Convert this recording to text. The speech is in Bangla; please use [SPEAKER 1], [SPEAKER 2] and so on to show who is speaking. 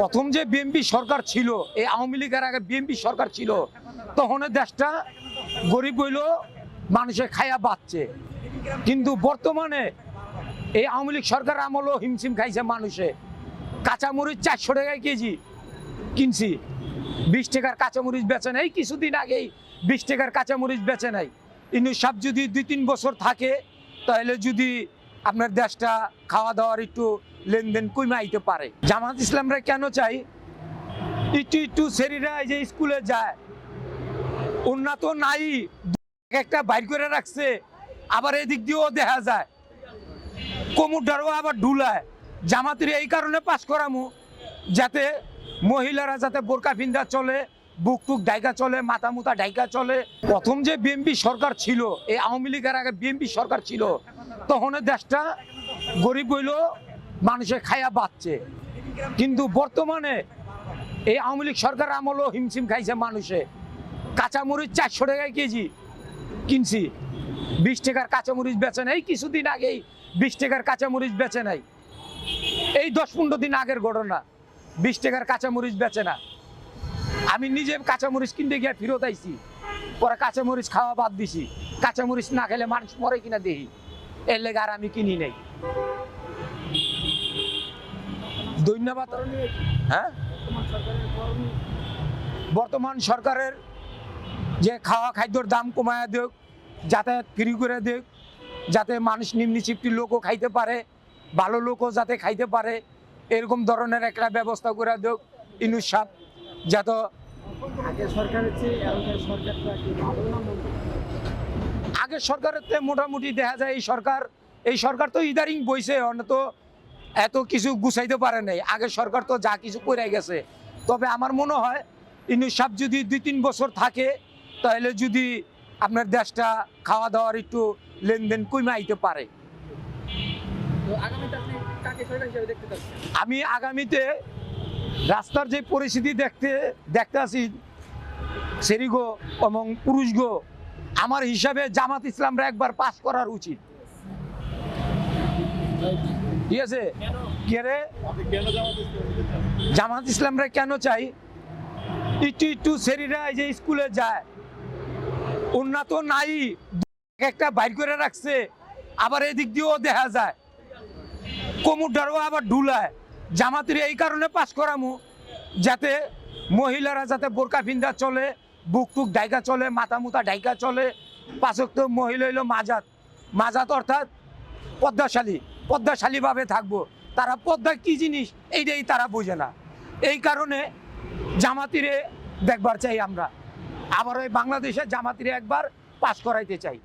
[SPEAKER 1] প্রথম যে বিএনপি সরকার ছিল, এই আওয়ামী লীগের আগে বিএনপি সরকার ছিল, তখন দেশটা গরিব হইল, মানুষের খায়া বাঁচছে। কিন্তু বর্তমানে এই আওয়ামী লীগ সরকার আমলও হিমশিম খাইছে মানুষে। কাঁচামরিচ চারশো টাকায় কেজি কিনছি। বিশ টাকার কাঁচামরিচ বেচে নাই, কিছুদিন আগেই বিশ টাকার কাঁচামরিচ বেচে নাই। কিন্তু সব যদি দুই তিন বছর থাকে, তাহলে যদি আপনার দেশটা খাওয়া দাওয়ার একটু লেনদেন কমে আইতে পারে। জামাত ইসলামরা কেন চাই একটু সেরিরা এই যে স্কুলে যায়। উন্নত নাই একটা বাইর করে রাখছে। আবার এদিক দিয়েও দেখা যায়। কোমরটারও আবার ঢুলায়। জামাতের এই কারণে পাশ করামু, যাতে মহিলারা যাতে বোরকা ফিন্দা চলে বুক টুক ডাইকা চলে, মাথা মুতা ডাইকা চলে। প্রথম যে বিএনপি সরকার ছিল, এই আওয়ামী লীগের আগে বিএনপি সরকার ছিল, তখন দেশটা গরিব হইল মানুষে খায়া বাঁচছে। কিন্তু বর্তমানে এই আওয়ামী লীগ সরকার আমলও হিমশিম খাইছে মানুষে। কাঁচামরিচ চারশো টাকায় কেজি কিনছি। বিশ টাকার কাঁচামরিচ বেচে নাই, কিছুদিন আগেই বিশ টাকার কাঁচামরিচ বেচে নাই। এই দশ পনেরো দিন আগের ঘটনা, বিশ টাকার কাঁচামরিচ বেচে না। আমি নিজে কাঁচামরিচ কিনতে গিয়ে ফেরত আইছি, পরে কাঁচামরিচ খাওয়া বাদ দিছি। কাঁচামরিচ না খেলে মানুষ মরে কিনা দেখি। এর লেগে আর আমি কিনি নাই। ধন্যবাদ হ্যাঁ বর্তমান সরকারের যে খাওয়া খাদ্যর দাম কমায় দেক যাতায়াত ফ্রি করে দেক যাতে মানুষ নিম্নি চিপটি লোকও খাইতে পারে ভালো লোকও যাতে খাইতে পারে এরকম ধরনের একটা ব্যবস্থা করে দেক ইনুস সাপ যাতে? আগের সরকারের মোটামুটি দেখা যায় এই সরকার এই সরকার তো ইদারিং বইছে অন্য তো এত কিছু গুছাইতে পারে নাই। আগে সরকার তো যা কিছু করে গেছে। তবে আমার মনে হয় সাপ যদি দুই তিন বছর থাকে তাহলে যদি আপনার দেশটা খাওয়া দাওয়ার একটু লেনদেন কমে আইতে পারে। আমি আগামীতে রাস্তার যে পরিস্থিতি দেখতে দেখতে আছি সেরিগো এবং পুরুষগো আমার হিসাবে জামাত ইসলামরা একবার পাস করার উচিত। ঠিক আছে? কি রে জামাত ইসলামরা কেন চাই? একটু একটু সেরিরা এই যে স্কুলে যায়। উন্নত নাই একটা বাইর করে রাখছে। আবার এদিক দিয়েও দেখা যায়। কোমরটারও আবার ঢুলায়। জামাতের এই কারণে পাশ করামু, যাতে মহিলারা যাতে বোরকা ফিন্দা চলে বুক টুক ডাইকা চলে মাথা মুতা ডাইকা চলে। পাশক তো মহিলা হইল মাজাত। মাজাত অর্থাৎ পদ্মাশালী। পদ্মাশালীভাবে থাকব। তারা পদ্মা কি জিনিস? এইটাই তারা বোঝে না। এই কারণে জামাতিরে দেখবার চাই আমরা। আবার ওই বাংলাদেশের জামাতিরে একবার পাশ করাইতে চাই।